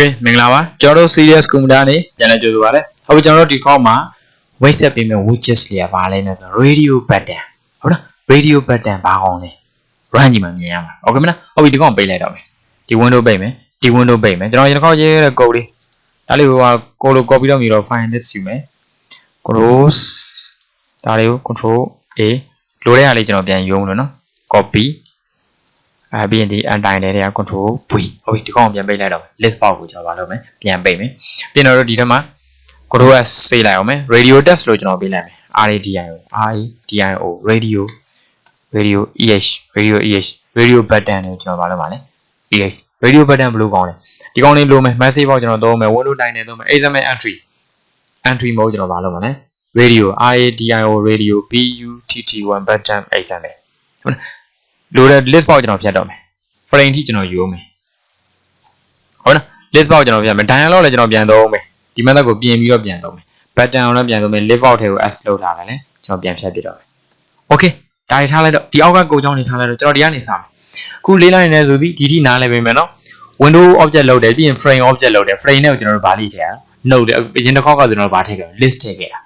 Okay မင်္ဂလာပါကျွန်တော်တို့ serious computer နေပြန်လည်ကြိုဆိုပါရစေဟုတ်ပြီကျွန်တော်တို့ဒီခေါက်မှာ website ပြင်မဲ့ widgets လေးကဘာလဲလဲဆိုတော့ radio button ဟုတ်လား radio button ဘာကောင်းလဲ run ကြီးမှမြင်ရမှာ okay မလားဟုတ်ပြီဒီကောင်ပိတ်လိုက်တော့မယ်ဒီ window ပိတ်မယ်ဒီ window ပိတ်မယ်ကျွန်တော်ဒီတစ်ခေါက်ရေးရတဲ့ code လေးဒါလေးကိုကကိုလို copy လုပ်ပြီးတော့ file list ယူမယ် control ဒါလေးကို control a လိုတဲ့ဟာလေးကျွန်တော်ပြန်ယူအောင်လို့နော် copy အဲပြီးရင်ဒီ untitled တွေက control v ဟုတ်ပြီဒီကောင်ပြန်ပိတ်လိုက်တော့ list box ကိုကျွန်တော်ဘာလုပ်မလဲပြန်ပိတ်မယ်ပြီးတော့ဒီထဲမှာ control s ဆေးလိုက်အောင်မယ် radio test လို့ကျွန်တော်ပေးလိုက်မယ် radio radio radio radio eh radio eh radio button ကိုကျွန်တော်ဘာလုပ်မှာလဲ eh radio button ဘယ်လိုကောင်းလဲဒီကောင်လေးလိုမယ် message box ကျွန်တော်သုံးမယ် window တိုင်းနဲ့သုံးမယ် xml entry entry mode ကျွန်တော်ဘာလုပ်မှာလဲ radio radio radio butt1 button xml ဟုတ်လား လိုတဲ့ list box ကျွန်တော်ဖြတ်တော့မယ် frame ထိကျွန်တော်ယူအောင်မယ်ဟုတ်လား list box ကျွန်တော်ဖြတ်မယ် dialog လည်းကျွန်တော်ပြန်သုံးအောင်မယ်ဒီ method ကိုပြင်ပြီးတော့ပြန်သုံးမယ် button ကိုလည်းပြန်သုံးမယ် list box ထဲကို s လောက်ထားတယ်လေကျွန်တော်ပြန်ဖြတ်ပြတော့မယ် okay ဒါတွေထားလိုက်တော့ဒီအောက်ကကိုကြောင်းတွေထားလိုက်တော့ကျွန်တော်ဒီကနေစမယ်ခုလေးလိုက်နေဆိုပြီးဒီထိနားလဲပြင်မယ်နော် window object လောက်တယ်ပြီးရင် frame object လောက်တယ် frame နဲ့ကိုကျွန်တော်တို့ဗာလိထည့်ရအောင် note တယ်အရင်တစ်ခေါက်ကကျွန်တော်တို့ဗာထည့်ခဲ့ list ထည့်ခဲ့တာ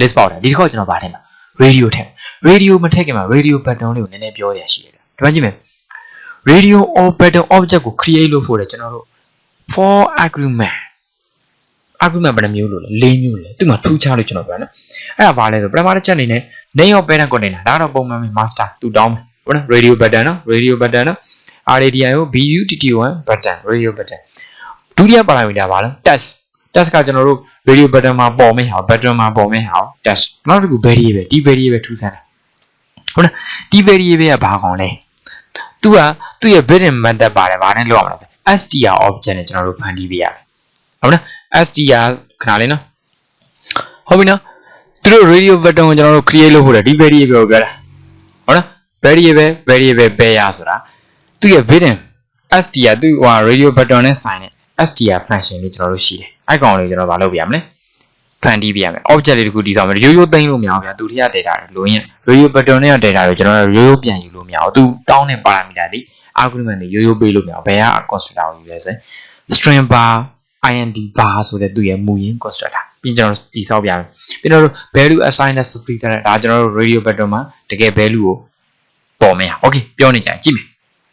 list ပေါက်တယ်ဒီတစ်ခေါက်ကျွန်တော်ဗာထည့်မှာ radio ထည့် radio မထည့်ခင်မှာ radio button လေးကိုနည်းနည်းပြောရရှိတယ် ဒီမှာကြည့်မယ် radio or button object ကို create လုပ်ဖို့လေကျွန်တော်တို့ for agreement agreement ဘယ်နှမျိုးလို့လဲ၄မျိုးလဲသူ့မှာထူးခြားလို့ကျွန်တော်ပြောနော်အဲ့ဒါဘာလဲဆိုပထမတစ်ချက်အနေနဲ့ name of parent container ဒါကတော့ပုံမှန်ပဲ master သူတောင်းမယ်ဟုတ်နော် radio button နော် radio button နော် RADIO BUTT1 button radio button ဒုတိယ parameter ဘာလဲ test test ကကျွန်တော်တို့ radio button မှာပေါ်မယ့်ဟာ button မှာပေါ်မယ့်ဟာ test နောက်တစ်ခု variable ဒီ variable ထူးဆန်းတယ်ဟုတ်လားဒီ variable ကဘာကောင်လဲ သူကသူ့ရဲ့ built-in method ပါတယ်ဗာနဲ့လောက်ရမှာလဲ str object နဲ့ကျွန်တော်တို့ဖန်တီးပေးရတယ်ဟုတ်လား str ခဏလေးနော်ဟုတ်ပြီနော်သူတို့ radio button ကိုကျွန်တော်တို့ create လုပ်ဖို့တယ်ဒီ variable ကိုပြောတာဟုတ်လား variable variable pair ဆိုတာသူ့ရဲ့ built-in str သူ့ဟို radio button နဲ့ဆိုင်တဲ့ str function လေးကျွန်တော်တို့ရှိတယ်အဲ့ကောင်လေးကျွန်တော်မလုပ်ပြရမလဲ ဖန်တီးပြရမယ် object လေးတစ်ခုတည်ဆောက်မယ်ရိုးရိုးသိမ်းလို့မရဘူးဗျာသူထည့်ရ data တွေလိုရင် radio button နဲ့ data တွေကျွန်တော်တို့ရိုးရိုးပြန်ယူလို့မရဘူးသူတောင်းတဲ့ parameter တွေ argument တွေရိုးရိုးပေးလို့မရဘူးဘယ်က constructor ကိုယူလဲဆိုရင် string bar int bar ဆိုတဲ့သူ့ရဲ့မူရင်း constructor ပြီးကျွန်တော်တည်ဆောက်ပြမယ်ပြီးတော့ value assign နဲ့ split တဲ့ဒါကျွန်တော်တို့ radio button မှာတကယ် value ကိုပေါ်မယ် okay ပြောနေကြရင်ကြည့်မယ်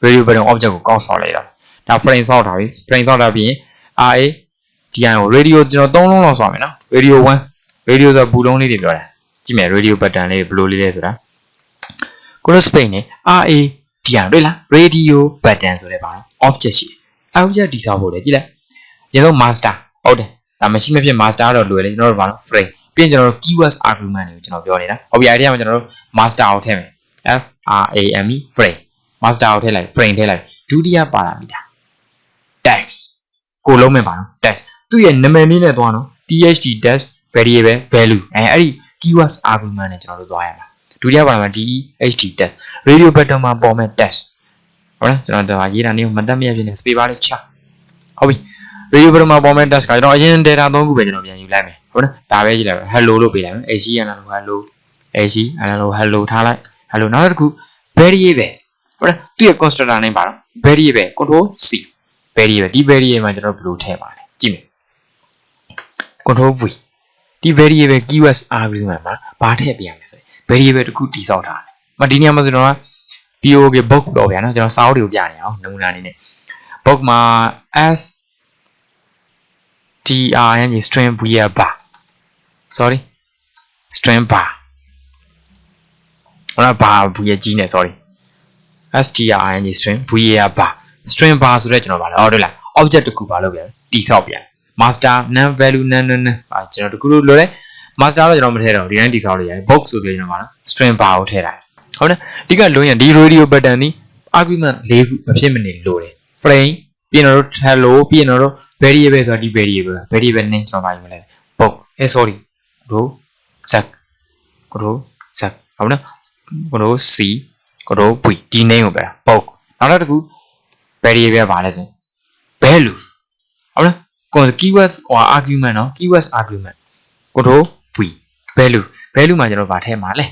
radio button object ကိုကောက်ဆောက်လိုက်တာဒါ frame ဆောက်တာပြီ frame ဆောက်တာပြီးရင် RA DI ကို radio ကျွန်တော်၃လုံးလောက်ဆောက်မယ်နော် radio 1 radio ဆိုဘူလုံးလေးတွေပြောတာကြည့်မယ် radio button လေးဘယ်လိုလေးလဲဆိုတာကိုလို space နဲ့ RA DI တွေ့လား radio button ဆိုတဲ့ပါနော် object ရှိတယ် object တည်ဆောက်ဖို့လေကြည့်လိုက်ရေတော့ master ဟုတ်တယ်ဒါမရှိမဖြစ် master တော့လွယ်လေကျွန်တော်တို့ဘာလို့ frame ပြီးရင်ကျွန်တော်တို့ keywords argument တွေကိုကျွန်တော်ပြောနေတာဟုတ်ပြီ idea မှာကျွန်တော်တို့ master ကိုထည့်မယ် F R A M E frame master ကိုထည့်လိုက် frame ထည့်လိုက်ဒုတိယ parameter text ကိုလုံးမဲ့ပါနော် text သူ့ရဲ့နာမည်လေးနဲ့သွားနော် tht text variable value အဲအဲ့ဒီ keywords argument နဲ့ကျွန်တော်တို့သွားရမှာဒုတိယ parameter tht text radio button မှာပေါ်မဲ့ text ဟုတ်လားကျွန်တော်ဒါရေးတာနေမတတ်မရဖြစ်နေ space bar လေးချဟုတ်ပြီ radio button မှာပေါ်မဲ့ text ကကျွန်တော်အရင် data 3ခုပဲကျွန်တော်ပြန်ယူလိုက်မယ်ဟုတ်လားဒါပဲကြည့်လိုက် hello လို့ပေးလိုက်မယ် ac ရနာလို့ hello ac အဲ့လို hello ထားလိုက် hello နောက်တစ်ခု variable ဟုတ်လားသူ့ရဲ့ constructor name ပါတော့ variable control c variable ဒီ variable မှာကျွန်တော်ဘယ်လိုထည့်ပါလဲကြည့်မယ် control v ဒီ variable keywords argument မှာဘာထည့်ပြရမလဲဆိုရင် variable တစ်ခုတည်ဆောက်ထားတယ်။မဒီနေရာမှာဆိုတော့ POK book တော့ဗျာနော်ကျွန်တော်စာအုပ်တွေကိုပြနေအောင်နမူနာအနေနဲ့ book မှာ s trng string var bar sorry string bar ဟောဘာဘူးရကြီးနေ sorry strng string var bar string bar ဆိုတော့ကျွန်တော်ဗာလဲဟုတ်တယ်လား object တစ်ခုပါလို့ပြန်တိဆောက်ပြန် master non value non non ဟာကျွန်တော်တခုလို့လိုတယ် master တော့ကျွန်တော်မထည့်တော့ဒီတိုင်းတိဆောက်လို့ရတယ် box ဆိုပြီးကျွန်တော်ဗာလား string bar ကိုထည့်လိုက်ဟုတ်တယ်ဒီကလုံးရင်ဒီ radio button ဒီ argument ၄ခုမဖြစ်မနေလိုတယ် frame ပြီးတော့ hello ပြီးတော့ variable ဆိုတာဒီ variable variable name ကျွန်တော်ဗာယူလဲ box အဲ sorry row zak row zak ဟုတ်နော် row c row v ဒီ name ကိုပဲ box နောက်တစ်ခု variable ပါလဲဆိုရင် value ဟုတ်လားကို keywords ဟို argument နော် keywords argument ကိုတို့ v value value မှာကျွန်တော်ဗာထည့်မှာလဲ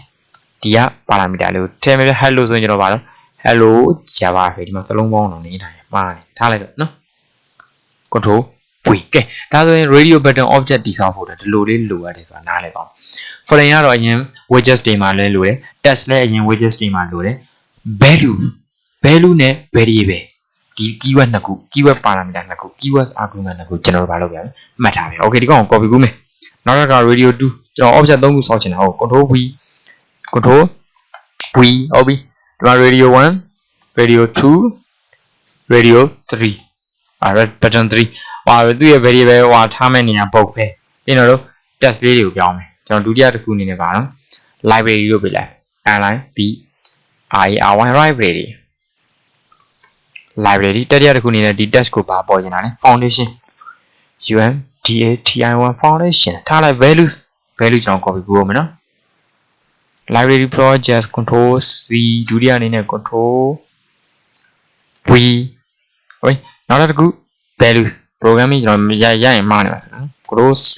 ဒီက parameter လေးကိုထည့်မယ်ပြ hello ဆိုရင်ကျွန်တော်ဗာတော့ hello java ပဲဒီမှာစလုံးပေါင်းတော့နေထိုင်မှားတယ်ထားလိုက်တော့နော် control ပွေကဲဒါဆိုရင် radio button object တည်ဆောက်ဖို့တော့ဒီလိုလေးလိုရတယ်ဆိုတာနားလည်ပါဦး frame ကတော့အရင် widgets တွေမှာလဲလိုတယ် text လည်းအရင် widgets တွေမှာလိုတယ် value value နဲ့ variable ဒီ keyword နှစ်ခု keyword parameter နှစ်ခု keyword argument နှစ်ခုကျွန်တော်တို့ဘာလုပ်ပြလဲမှတ်ထားပြီ okay ဒီကောင်ကို copy ကူးမယ်နောက်တစ်ခါ radio 2ကျွန်တော် object 3ခုစောက်ချင်တာဟုတ် control v control v ဟုတ်ပြီဒီမှာ radio 1 radio 2 radio 3အာ button 3ဟာသူ့ရဲ့ variable ဟွာထားမဲ့နေရာပုတ်ပဲပြီးတော့ test လေးတွေကိုပြောင်းမယ်ကျွန်တော်ဒုတိယတစ်ခုအနေနဲ့ပါနော် library လို့ပြလိုက် align b i r y library library တတိယတစ်ခုအနေနဲ့ဒီ test ကိုပါပေါ်နေတာလေ foundation um da ti1 foundation ထားလိုက် values value ကျွန်တော် copy ကူရမယ်နော် library project control c ဒုတိယအနေနဲ့ control v ဟိုနောက်တစ်ခု values programming ကျွန်တော်ရရရင်မှားနေပါဆိုနော် control c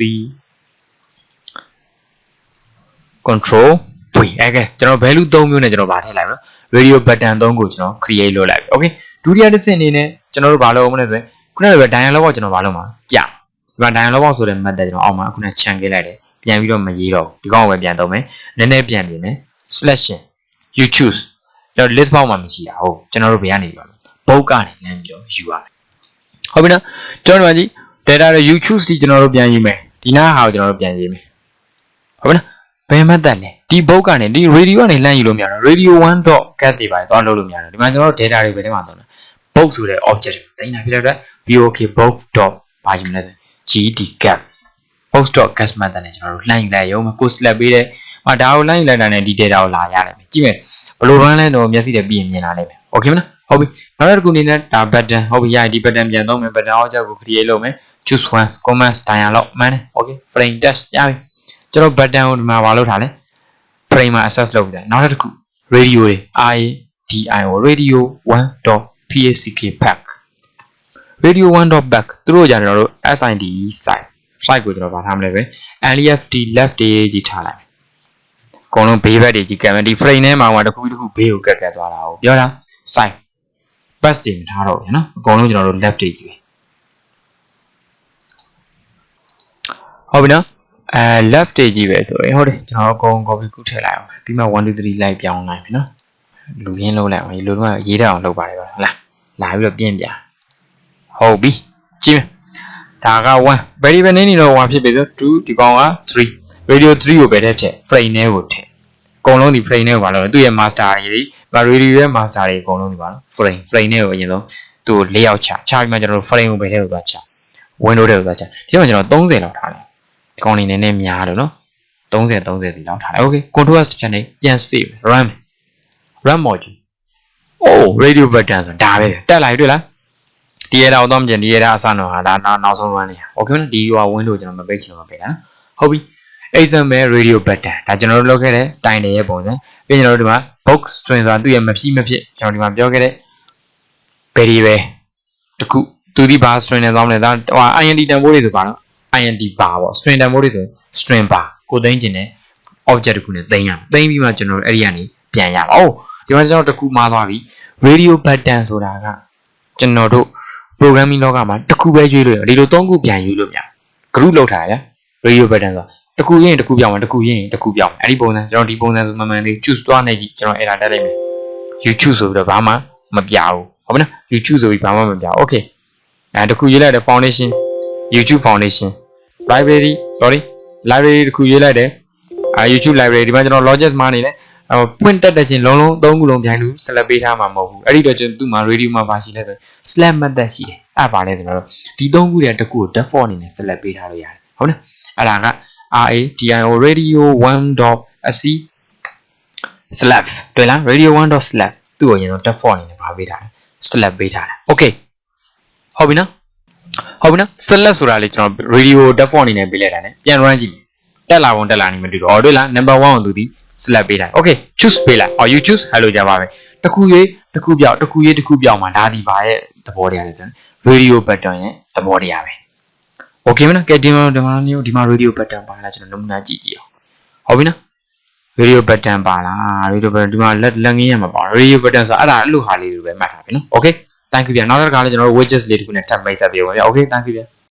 control v အဲ့ကဲကျွန်တော် value 3မျိုးနဲ့ကျွန်တော်ဗာထည့်လိုက်ပါနော် radio button 3ကိုကျွန်တော် create လုပ်လိုက်ပြီ okay ဒုတိယတစ်ဆင့်အနေနဲ့ကျွန်တော်တို့ဘာလုပ်အောင်မလဲဆိုရင်ခုနကပဲ dialog box ကျွန်တော်ဘာလုပ်မှာပြဒီမှာ dialog box ဆိုတဲ့ method ကျွန်တော်အောက်မှာခုနခြံခဲ့လိုက်တယ်ပြန်ပြီးတော့မရေးတော့ဘူးဒီကောင်ကိုပဲပြန်သုံးမယ်နည်းနည်းပြန်ပြင်မယ် selection you choose ကျွန်တော် list box မှာမရှိတာဟုတ်ကျွန်တော်တို့ဘယ်ကနေယူရမလဲ bulk ကနေလမ်းပြီးတော့ယူရမယ်ဟုတ်ပြီနော်ကျွန်တော်တို့ကကြည့် data တွေ you choose ဒီကျွန်တော်တို့ပြန်ရေးမယ်ဒီနားဟာကိုကျွန်တော်တို့ပြန်ရေးမယ်ဟုတ်ပြီနော်ဘယ်မှတ်တက်လဲဒီ bulk ကနေဒီ radio ကနေလှမ်းယူလို့မရတော့ radio 1.cat တွေပါသွားလို့လို့မရတော့ဒီမှာကျွန်တော်တို့ data တွေပဲထဲမှာသုံးတယ် bulk ဆိုတဲ့ object တွေတင်တာဖြစ်တဲ့အတွက် book bulk. ဘာယူမလဲဆို gd cap post.gas method နဲ့ကျွန်တော်တို့လှမ်းယူလိုက်ရုံပဲကို select ပေးတယ်။ဟာဒါကိုလှမ်းယူလိုက်တာနဲ့ဒီ data ကိုလာရတယ်ပဲ။ကြည့်မယ်ဘယ်လို run လဲတော့မျက်စိနဲ့ပြီးရင်မြင်လာလိမ့်မယ်။ Okay မလား။ဟုတ်ပြီ။နောက်တစ်ခုအနေနဲ့ဒါ button ဟုတ်ပြီရဒီ button ပြန်သုံးမယ် button object ကို create လုပ်မယ် choose one commands dialog မှန်တယ်။ Okay frame test ရပြီ။ကျွန်တော် button ကိုဒီမှာမလုပ်ထားလဲ frame မှာ access လုပ်ပြီးတယ်။နောက်တစ်ခု radio တွေ RADIO radio 1.pack pack radio 1.back သူတို့ကြာကျွန်တော်တို့ SID site site ကိုကျွန်တော်ဗာထားမလဲပဲ left left ရေးကြီးထားလိုက်အကုန်လုံးဘေးဘက်တွေကြီးကံမယ်ဒီ frame ထဲမှာဟိုတစ်ခုတစ်ခုဘေးကိုကက်ကက်သွားတာဟုတ်ပြောတာ site bus တွေမထားတော့ဘူးနော်အကုန်လုံးကျွန်တော်တို့ left တွေကြီးပဲဟုတ်ပြီနော်အဲ left တွေကြီးပဲဆိုရင်ဟုတ်တယ်ကျွန်တော်အကုန် copy ကူးထည့်လိုက်အောင်ပြီးမှ1 2 3လိုက်ပြောင်းလိုက်ပြီနော်လူရင်းလုံးလိုက်အောင်ဒီလိုတော့ရေးတတ်အောင်လုပ်ပါတယ်ဗျာလား လာပြီးတော့ပြင်းပြဟုတ်ပြီကြည့်မယ်ဒါက1 variable name နေတော့1ဖြစ်ပြီဆို2ဒီကောင်က3 radio 3ကိုပဲထည့်ထည့် frame နဲ့ကိုထည့်အကုန်လုံးဒီ frame နဲ့ကိုပါလို့သူ့ရဲ့ master တွေဗာ radio ရဲ့ master တွေအကုန်လုံးဒီပါလို့ frame frame နဲ့ကိုအရင်ဆုံးသူ့ကို၄ယောက်ချချပြီးမှကျွန်တော်တို့ frame ကိုပဲထည့်လို့သွားချ window ထဲကိုသွားချဒီမှာကျွန်တော်30လောက်ထားတယ်ဒီကောင်နေနည်းနည်းများတယ်နော်30 30စီလောက်ထားတယ် okay control s ချန်နေပြန် save run run module oh radio button ဆိုတာဒါပဲတက်လာပြီတွေ့လားဒီရတာအောင်တော့မကျင်ဒီရတာအစတော့ဟာဒါနောက်ဆုံး run နေโอเคနော်ဒီဟို window ကျွန်တော်မပိတ်ချင်တော့မပိတ်တာနော်ဟုတ်ပြီ XML radio button ဒါကျွန်တော်တို့လုပ်ခဲ့တဲ့တိုင်တယ်ရဲ့ပုံစံပြီးကျွန်တော်တို့ဒီမှာ box string ဆိုတာသူ့ရဲ့မဖြစ်မဖြစ်ကျွန်တော်ဒီမှာပြောခဲ့တဲ့ variable တခုသူဒီဘာ string နဲ့သွားမလဲဒါဟို int တန်ဖိုးတွေဆိုပါတော့ int bar ပေါ့ string တန်ဖိုးတွေဆို string bar ကိုသိမ်းခြင်းနဲ့ object တခုနဲ့သိမ်းရမယ်သိမ်းပြီးမှကျွန်တော်တို့အဲ့ဒီကနေပြန်ရမှာအိုး ဒီမှာကျွန်တော်တခုမှားသွားပြီ radio button ဆိုတာကကျွန်တော်တို့ programming လောကမှာတစ်ခုပဲရွေးလို့ရတယ်ဒီလိုသုံးခုပြန်ရွေးလို့မရဘူး group လောက်ထားရ radio button ဆိုတာတစ်ခုရရင်တစ်ခုပြောင်းမယ်တစ်ခုရရင်တစ်ခုပြောင်းမယ်အဲ့ဒီပုံစံကျွန်တော်ဒီပုံစံဆိုမှန်မှန်လေး choose သွားနေကြည့်ကျွန်တော် error တက်လိုက်မယ် you choose ဆိုပြီးတော့ဘာမှမပြဘူးဟုတ်မလား you choose ဆိုပြီးဘာမှမပြဘူး okay အဲတစ်ခုရေးလိုက်တယ် foundation youtube foundation library sorry library တစ်ခုရေးလိုက်တယ်အာ youtube library ဒီမှာကျွန်တော် logis မှာနေတ ယ်ဟိုပွင့်တက်တဲ့ချင်းလုံးလုံးသုံးခုလုံးပြိုင်လို့ select ပေးထားမှာမဟုတ်ဘူးအဲ့ဒီတော့ကျွန်တော်သူ့မှာ radio မှာပါရှိလဲဆို slash method ရှိတယ်အဲ့ပါလဲဆိုတော့ဒီသုံးခုတည်းတစ်ခုကို default အနေနဲ့ select ပေးထားလို့ရတယ်ဟုတ်နော်အဲ့ဒါက RADIO radio 1.ac slap တွေ့လား radio 1.slap သူ့ကိုရင်တော့ default အနေနဲ့ပါပေးထားတယ် slap ပေးထားတယ် okay ဟုတ်ပြီနော်ဟုတ်ပြီနော် select ဆိုတာလေကျွန်တော် radio default အနေနဲ့ပေးလိုက်တာ ਨੇ ပြန် run ကြည့်တက်လာပုံတက်လာနေမတူတော့တွေ့လား number 1ကိုသူဒီ select ပေးထားတယ် okay choose ပေးလိုက်အော် you choose ဟဲ့လို့ကြပါပဲတခုရေးတခုပြောက်တခုရေးတခုပြောက်မှာဒါဒီပါရဲ့သဘောတရားလေဆိုရင် radio button ရဲ့သဘောတရားပဲ okay မနော်ကဲဒီမှာဒီမှာမျိုးဒီမှာ radio button ပါလားကျွန်တော်နမူနာကြည့်ကြည့်အောင်ဟုတ်ပြီနော် radio button ပါလား radio button ဒီမှာလက်လက်ငင်းရမှာပါ radio button ဆိုအဲ့ဒါအဲ့လိုဟာလေးတွေပဲမှတ်ထားပြီနော် okay thank you ဗျာနောက်တစ်ခါလည်းကျွန်တော်တို့ widgets လေးတခုနဲ့ထပ်မိတ်ဆက်ပေးပါဗျာ okay thank you ဗျာ